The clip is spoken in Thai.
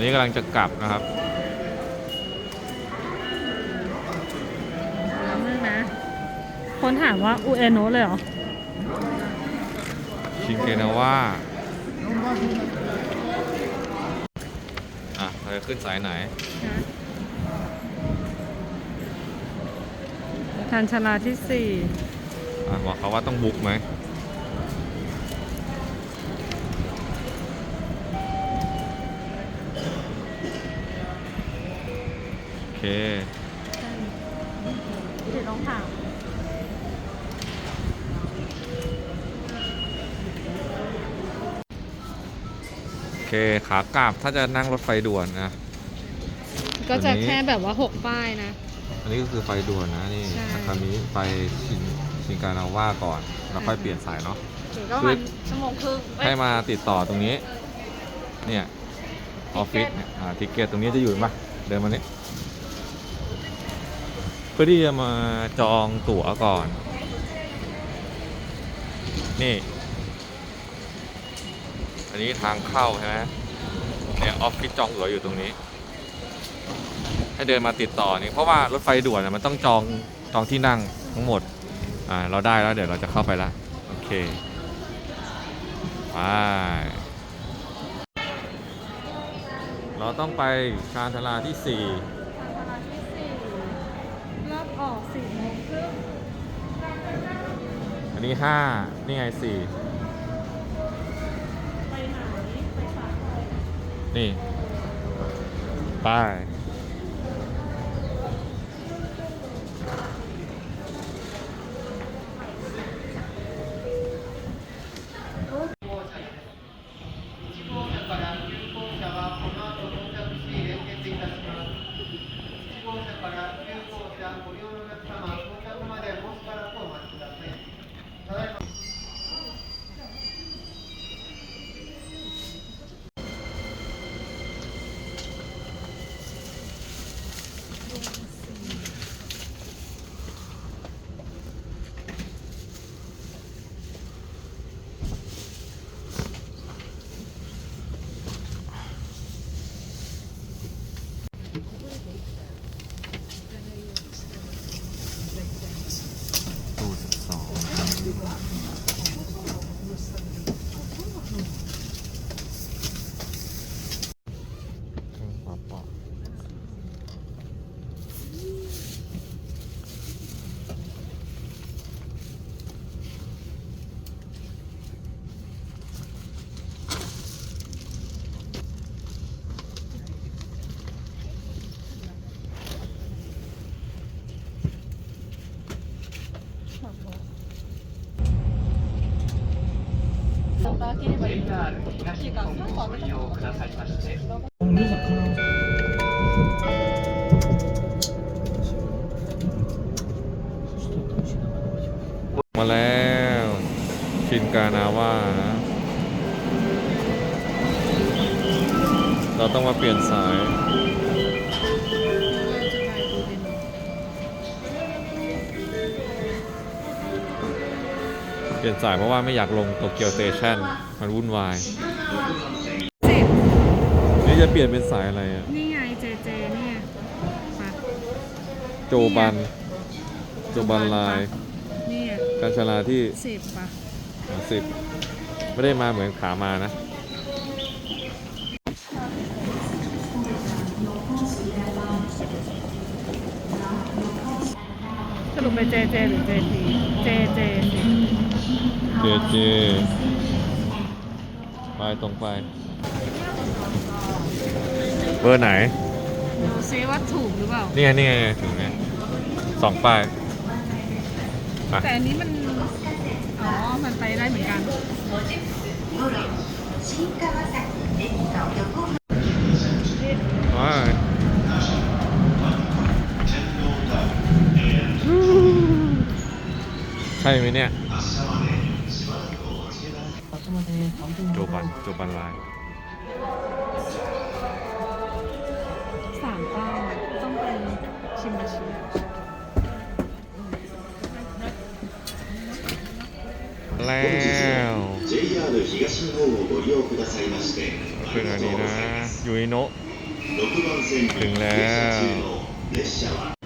นนี้กำลังจะกลับนะครับน้ำนึงนะ คนถามว่าอุเอโนะเลยเหรอ ชินเกนาว่าอะเราจะขึ้นสายไหน ทันชลาที่สี่อะบอกเขาว่าต้องบุ๊กไหม เคเดี๋ยวต้องถามโอเคขากลับถ้าจะนั่งรถไฟด่วนนะ ก็จะอันนี้ แค่แบบว่าหกป้ายนะ อันนี้ก็คือไฟด่วนนะนี่ใช่ อาคามิไปชินชินการนาว่าก่อน แล้วค่อยเปลี่ยนสายเนาะถึงก็วันชั่วโมงครึ่งเอ้ยให้มาติดต่อตรงนี้ เนี่ย ออฟฟิศเนี่ยอ่าทิเกตตรงนี้จะอยู่ปะเดินมานี่เพื่อที่จะมาจองตั๋วก่อน นี่ อันนี้ทางเข้าใช่ไหมเนี่ยออฟฟิศจองตั๋วอยู่ตรงนี้ ให้เดินมาติดต่อนี่เพราะว่ารถไฟด่วนมันต้องจองจองที่นั่งทั้งหมด อ่าเราได้แล้วเดี๋ยวเราจะเข้าไปละโอเคไปเราต้องไปชานชลาที่ 4 4อันนี้5นี่ไง4ไปไหนไปสายไหนนี่ ไป มาแล้วชินกานาว่า เราต้องมาเปลี่ยนสาย เปลี่ยนสายเพราะว่าไม่อยากลงโตเกียวสเตชันมันวุ่นวายสิบนี่จะเปลี่ยนเป็นสายอะไรอะนี่ไงเจเจเนี่ยมาโจบัน โจบันไลน์นี่การชาลาที่สิบป่ะสิบไม่ได้มาเหมือนขามานะ สรุปเป็นเจเจหรือเจทีเจเจสิเจเจไปตรงไป เบอร์ไหน ดูซิว่าถูกหรือเปล่า นี่ไงนี่ไงถึงไงสองป้ายไปแต่อันนี้มัน อ๋อ มันไปได้เหมือนกัน ไปใไหมเนี่ยโจบันโจบันไลน์สามเก้าต้องเป็นชิมมชิแล้วคืออันนี้นะยูนิโนะถึงแล้ว